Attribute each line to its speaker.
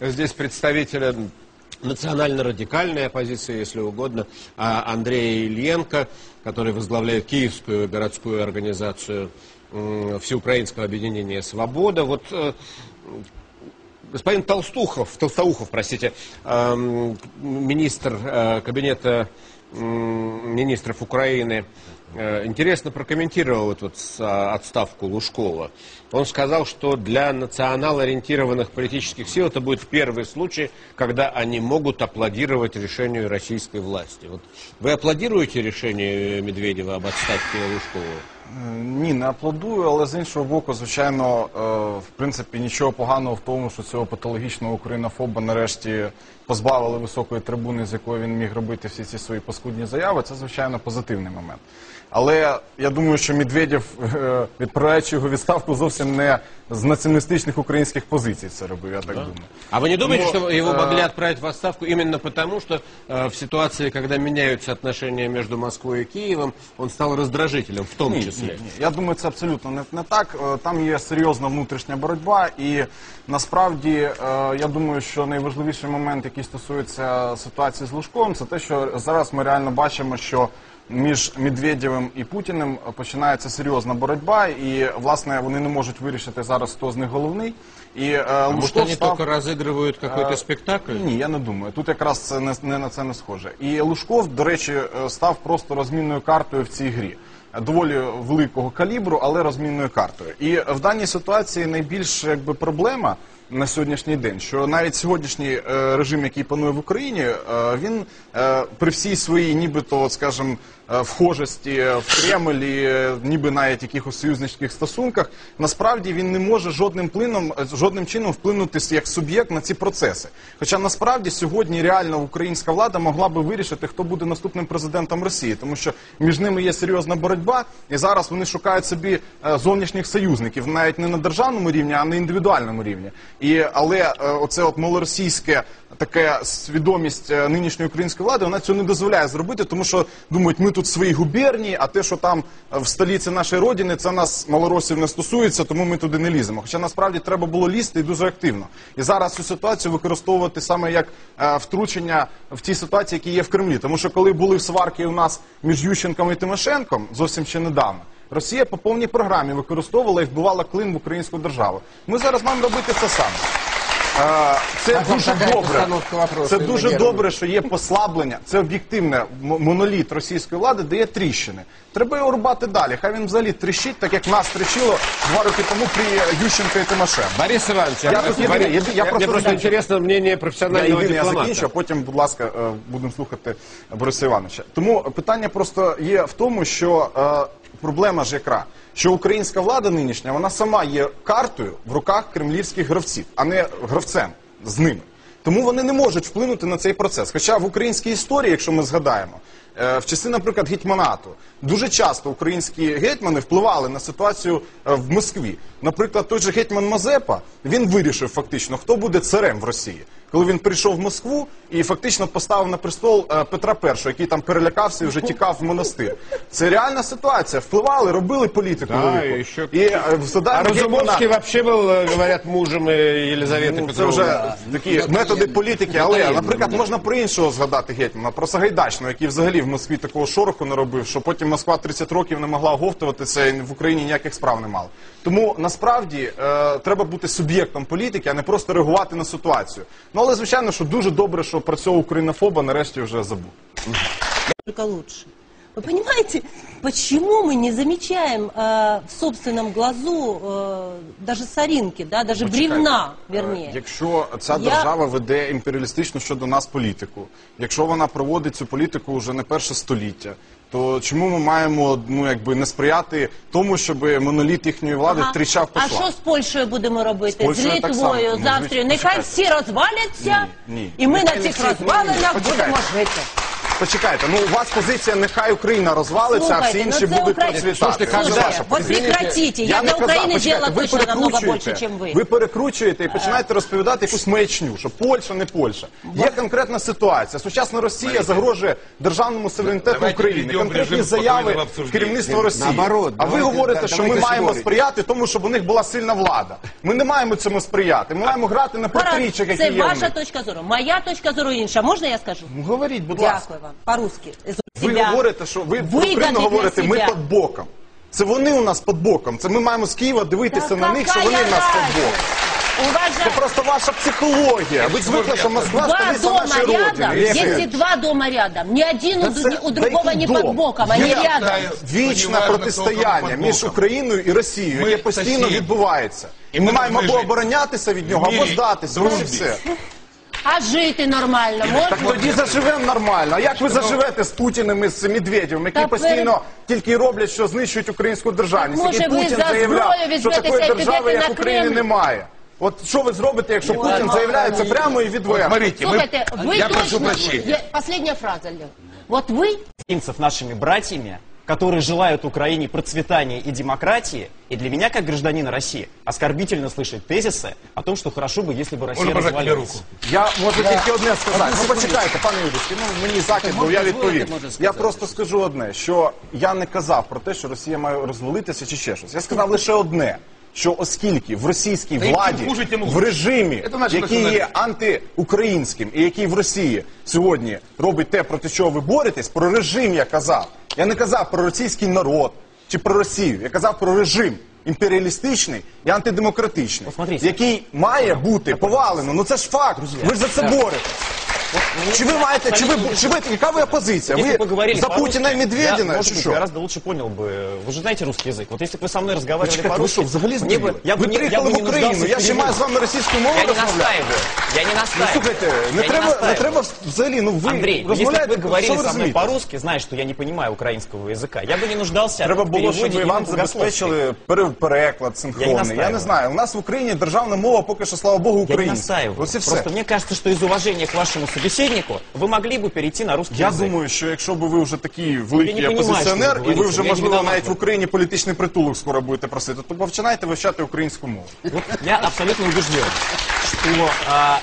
Speaker 1: Здесь представителя национально-радикальной оппозиции, если угодно, а Андрея Ильенко, который возглавляет Киевскую городскую организацию Всеукраинского объединения «Свобода». Вот э, господин Толстухов, Толстоухов, простите, эм, министр э, кабинета министров Украины, э, интересно прокомментировал с, а, отставку Лужкова. Он сказал, что для национал-ориентированных политических сил это будет первый случай, когда они могут аплодировать решению российской власти. Вот вы аплодируете решение Медведева об отставке Лужкова?
Speaker 2: Е, Ні, не аплодую, але з іншого боку, звичайно, е, в принципі, нічого поганого в тому, що цього патологічного українофоба нарешті позбавили високої трибуни, з якої він міг робити всі ці свої паскудні заяви. Це звичайно позитивний момент. Але я думаю, що Медведєв, е, відправляючи його у відставку, зовсім не з націоналістичних українських позицій це робив, я так думаю.
Speaker 1: А вы не думаете,
Speaker 2: Но,
Speaker 1: что его
Speaker 2: э,
Speaker 1: могли отправить в отставку именно потому, что э, в ситуации, когда меняются отношения между Москвой и Киевом, он стал раздражителем в том
Speaker 2: Ні,
Speaker 1: числе?
Speaker 2: Ні, ні. Я думаю, це абсолютно не, не так. Е, Там є серйозна внутрішня боротьба, і насправді е, я думаю, що найважливіший момент, який стосується ситуації з Лужковим, це те, що зараз ми реально бачимо, що між Медведєвим і Путіним починається серйозна боротьба, і власне вони не можуть вирішити зараз, хто з них головний. І е,
Speaker 1: может,
Speaker 2: Лужков
Speaker 1: они
Speaker 2: став...
Speaker 1: только разыгрывают какой-то спектакль?
Speaker 2: Ні, я не думаю. Тут якраз це не, не на це не схоже. І Лужков, до речі, е, став просто розмінною картою в цій грі. Доволі великого калібру, але розмінною картою. І в даній ситуації найбільш якби проблема на сьогоднішній день, що навіть сьогоднішній е, режим, який панує в Україні, е, він е, при всій своїй, нібито, скажімо, вхожості в Кремль, е, ніби навіть якихось союзницьких стосунках, насправді він не може жодним плином, жодним чином вплинути як суб'єкт на ці процеси. Хоча насправді сьогодні реально українська влада могла би вирішити, хто буде наступним президентом Росії, тому що між ними є серйозна боротьба, і зараз вони шукають собі зовнішніх союзників навіть не на державному рівні, а на індивідуальному рівні. І але е, оце от малоросійське таке свідомість е, нинішньої української влади, вона цього не дозволяє зробити, тому що думають, ми тут в своїй губернії, а те, що там е, в столиці нашої родини, це нас малоросів не стосується, тому ми туди не ліземо. Хоча насправді треба було лізти і дуже активно. І зараз цю ситуацію використовувати саме як втручення в ті ситуації, які є в Кремлі. Тому що коли були сварки у нас між Ющенком і Тимошенком зовсім ще недавно. Росія по повній програмі використовувала і вбивала клин в українську державу. Ми зараз маємо робити це саме. Це дуже добре. Це дуже добре, що є послаблення. Це об'єктивне моноліт російської влади дає тріщини. Треба його рубати далі. Хай він взагалі тріщить, так як нас тріщило два роки тому при Ющенко і Тимошенко.
Speaker 1: Борис Иванович,
Speaker 2: Я тут
Speaker 1: Борис-
Speaker 2: єдине- єди- я просто
Speaker 1: просто
Speaker 2: закінчу.
Speaker 1: интересно мнение
Speaker 2: Я
Speaker 1: профессионального
Speaker 2: єдине, я закінчу, а потім, будь ласка, е, будемо слухати Бориса Івановича. Тому питання просто є в тому, що е, проблема ж яка, що українська влада нинішня, вона сама є картою в руках кремлівських гравців, а не гравцем з ними. Тому вони не можуть вплинути на цей процес. Хоча в українській історії, якщо ми згадаємо, е, в часи, наприклад, гетьманату, дуже часто українські гетьмани впливали на ситуацію е, в Москві. Наприклад, той же гетьман Мазепа він вирішив фактично, хто буде царем в Росії Коли він прийшов в Москву і фактично поставив на престол е, Петра І, який там перелякався і вже тікав в монастир. Це реальна ситуація. Впливали, робили політику
Speaker 1: Да,
Speaker 2: велику.
Speaker 1: і що-
Speaker 2: І е,
Speaker 1: А
Speaker 2: згадаємо
Speaker 1: Разумовский
Speaker 2: гетьмана-
Speaker 1: вообще был, э, говорят, мужем э, Елизаветы
Speaker 2: Ну, це
Speaker 1: Петровны.
Speaker 2: вже такі методи політики, але, наприклад, можна про іншого згадати гетьмана, про Сагайдачного, який взагалі в Москві такого шороху не робив, що потім Москва 30 років не могла оговтуватися і в Україні ніяких справ не мала. Тому насправді е, треба бути суб'єктом політики, а не просто реагувати на ситуацію. Ну але звичайно, що дуже добре, що про цього українофоба нарешті вже забув.
Speaker 3: Тільки лучше. Вы понимаете, почему мы не замечаем э, в собственном глазу э, даже соринки, да, даже бревна,
Speaker 2: Е,
Speaker 3: вернее?
Speaker 2: Якщо ця
Speaker 3: Я-
Speaker 2: держава веде імперіалістичну щодо нас політику, якщо вона проводить цю політику вже не перше століття, то чому ми маємо ну якби не сприяти тому, щоб моноліт їхньої влади
Speaker 3: Ага.
Speaker 2: тричав по
Speaker 3: А
Speaker 2: швах?
Speaker 3: що з Польщею будемо робити?
Speaker 2: З Польщею
Speaker 3: з
Speaker 2: так само.
Speaker 3: Литвою,
Speaker 2: Ну,
Speaker 3: з Австрією?
Speaker 2: звичайно.
Speaker 3: Нехай
Speaker 2: Почекайте.
Speaker 3: всі розваляться,
Speaker 2: Ні, ні.
Speaker 3: і ми на
Speaker 2: Нехай не
Speaker 3: цих
Speaker 2: всі- ні, ні,
Speaker 3: розвалинах
Speaker 2: почекайте.
Speaker 3: будемо жити.
Speaker 2: почекайте, ну у вас позиція нехай Україна розвалиться, а всі
Speaker 3: Слухайте,
Speaker 2: інші
Speaker 3: ну це
Speaker 2: будуть
Speaker 3: Укра-
Speaker 2: процвітати.
Speaker 1: Слушайте,
Speaker 2: Це
Speaker 1: каждый-
Speaker 2: ваша
Speaker 3: Вот
Speaker 2: позиція.
Speaker 3: прекратите. Я,
Speaker 2: Я не
Speaker 3: для
Speaker 2: казав,
Speaker 3: Украины
Speaker 2: почекайте,
Speaker 3: сделала
Speaker 2: ви
Speaker 3: точно намного
Speaker 2: перекручуєте.
Speaker 3: больше, чем вы.
Speaker 2: Ви перекручуєте і починаєте розповідати якусь маячню, що Польща не Польща. Є конкретна ситуація. Сучасна Росія загрожує державному суверенітету
Speaker 4: Давайте
Speaker 2: України.
Speaker 4: перейдем в
Speaker 2: Конкретні
Speaker 4: режим
Speaker 2: заяви
Speaker 4: спокійного обсуждения.
Speaker 2: керівництва Росії.
Speaker 1: Наоборот,
Speaker 2: а ви
Speaker 1: давайте-
Speaker 2: говорите,
Speaker 1: да-
Speaker 2: що ми
Speaker 1: давайте
Speaker 2: маємо
Speaker 1: говорити.
Speaker 2: сприяти тому, щоб у них була сильна влада. Ми не маємо цьому сприяти. Ми маємо грати на
Speaker 3: Гаразд,
Speaker 2: протиріччях, які
Speaker 3: Це
Speaker 2: є. в
Speaker 3: ваша
Speaker 2: них.
Speaker 3: точка зору. Моя точка зору інша. Можна я скажу?
Speaker 2: Ну, Говоріть, будь ласка.
Speaker 3: Дякую вам. По-русски.
Speaker 2: Ви говорите, що ви
Speaker 3: для
Speaker 2: говорите, ми під боком. Це вони у нас під боком. Це ми маємо з Києва дивитися на них, що вони в нас під боком. Це просто ваша психологія. Ви звикли, що Москва
Speaker 3: Два
Speaker 2: столиця
Speaker 3: дома
Speaker 2: нашої
Speaker 3: рядом,
Speaker 2: родини.
Speaker 3: если два дома рядом, ни один у,
Speaker 2: Да це-
Speaker 3: у другого не под боком, они
Speaker 2: Є
Speaker 3: рядом.
Speaker 2: Вічне протистояння між. Україною і Росією, яке постійно відбувається. І ми
Speaker 4: ми
Speaker 2: маємо або оборонятися від нього, або здатися. Ось і
Speaker 4: дружбі.
Speaker 2: все.
Speaker 3: А жити нормально
Speaker 2: Так
Speaker 3: можна?
Speaker 2: тоді заживемо нормально. А як ви заживете з Путіним і з Медведєвим, які
Speaker 3: Та
Speaker 2: постійно тільки й роблять, що знищують українську державність?
Speaker 3: Так, може,
Speaker 2: Який
Speaker 3: ви
Speaker 2: Путін
Speaker 3: за
Speaker 2: заявляв,
Speaker 3: зброю
Speaker 2: що
Speaker 3: візьметеся
Speaker 2: такої
Speaker 3: і
Speaker 2: держави,
Speaker 3: підете
Speaker 2: як
Speaker 3: на
Speaker 2: України,
Speaker 3: Кремль?
Speaker 2: немає. От що ви зробите, якщо Путін заявляє це прямо і відверто?
Speaker 4: Смотрите, мы-
Speaker 3: Слушайте, вы
Speaker 4: я
Speaker 3: точно...
Speaker 4: прошу прощения.
Speaker 3: Я- Последняя фраза, Лев. Вот вы
Speaker 5: украинцев нашими братьями, которые желают Украине процветания и демократии, и для меня, как гражданина России, оскорбительно слышать тезисы о том, что хорошо бы, если бы Россия
Speaker 4: Можно пожать тебе
Speaker 5: развалилась.
Speaker 4: руку?
Speaker 2: Я можу тільки одне сказати. Ну почекайте, пане Юрійський, ну мені захід, бо я відповім. Я просто скажу одне, що я не казав про те, що Росія має розвалитися чи ще щось. Я сказав лише одне. Що оскільки в російській
Speaker 4: Та й
Speaker 2: владі,
Speaker 4: чим хуже, тим лучше.
Speaker 2: в режимі,
Speaker 4: Це наш
Speaker 2: який є
Speaker 4: націоналізм.
Speaker 2: антиукраїнським і який в Росії сьогодні робить те, проти чого ви боретесь, про режим я казав. я не казав про російський народ чи про Росію. Я казав про режим імперіалістичний і антидемократичний, який має бути повалено. Ну це ж факт. Ви ж за це боретесь. Чи ви маєте, чи ви, чи ви, яка ви опозиція?
Speaker 5: Если
Speaker 2: Ви
Speaker 5: бы вы говорили
Speaker 2: за
Speaker 5: по-русски,
Speaker 2: Путіна і Медведіна,
Speaker 5: я,
Speaker 2: чи
Speaker 5: может быть,
Speaker 2: що?
Speaker 5: гораздо лучше понял бы. Вы же знаете русский язык. Вот если бы вы со мной разговаривали
Speaker 2: Почекайте, ви
Speaker 5: по-русски,
Speaker 2: що, взагалі
Speaker 5: мне
Speaker 2: здуріли?
Speaker 5: бы, я бы
Speaker 2: Ви
Speaker 5: не, я
Speaker 2: приїхали
Speaker 5: бы
Speaker 2: в
Speaker 5: не
Speaker 2: Україну,
Speaker 5: нуждался
Speaker 2: я
Speaker 5: в
Speaker 2: ще маю з
Speaker 5: переводе.
Speaker 2: вами російською мовою
Speaker 5: Я не
Speaker 2: розмовляти.
Speaker 5: настаиваю. Я не
Speaker 2: Ну,
Speaker 5: настаиваю.
Speaker 2: слухайте, не
Speaker 5: Я не
Speaker 2: треба, не
Speaker 5: настаиваю.
Speaker 2: треба взагалі, ну ви
Speaker 5: Андрей, если бы
Speaker 2: розмовляєте,
Speaker 5: вы говорили
Speaker 2: що ви
Speaker 5: со мной
Speaker 2: розумієте?
Speaker 5: по-русски, зная, что я не понимаю украинского языка, я бы не нуждался
Speaker 2: Треба
Speaker 5: в
Speaker 2: було, щоб
Speaker 5: переводе
Speaker 2: ви
Speaker 5: именно
Speaker 2: вам
Speaker 5: богословской.
Speaker 2: забезпечили пере- переклад синхронний. Я,
Speaker 5: настаиваю.
Speaker 2: не знаю. У нас в Україні державна мова поки що, слава Богу,
Speaker 5: Я не
Speaker 2: українська.
Speaker 5: настаиваю.
Speaker 2: Ось і все.
Speaker 5: Просто мне кажется, что из уважения к вашему собеседнику вы могли бы перейти на русский
Speaker 2: Я
Speaker 5: язык.
Speaker 2: думаю, що якщо б ви вже такий великий
Speaker 5: Я не понимаю,
Speaker 2: опозиціонер,
Speaker 5: що ви
Speaker 2: і ви
Speaker 5: говорите.
Speaker 2: вже,
Speaker 5: Я не
Speaker 2: можливо,
Speaker 5: виноват
Speaker 2: навіть в
Speaker 5: в
Speaker 2: Україні політичний притулок скоро будете просити, то починайте вивчати українську мову.
Speaker 5: Вот я абсолютно убежден, что а,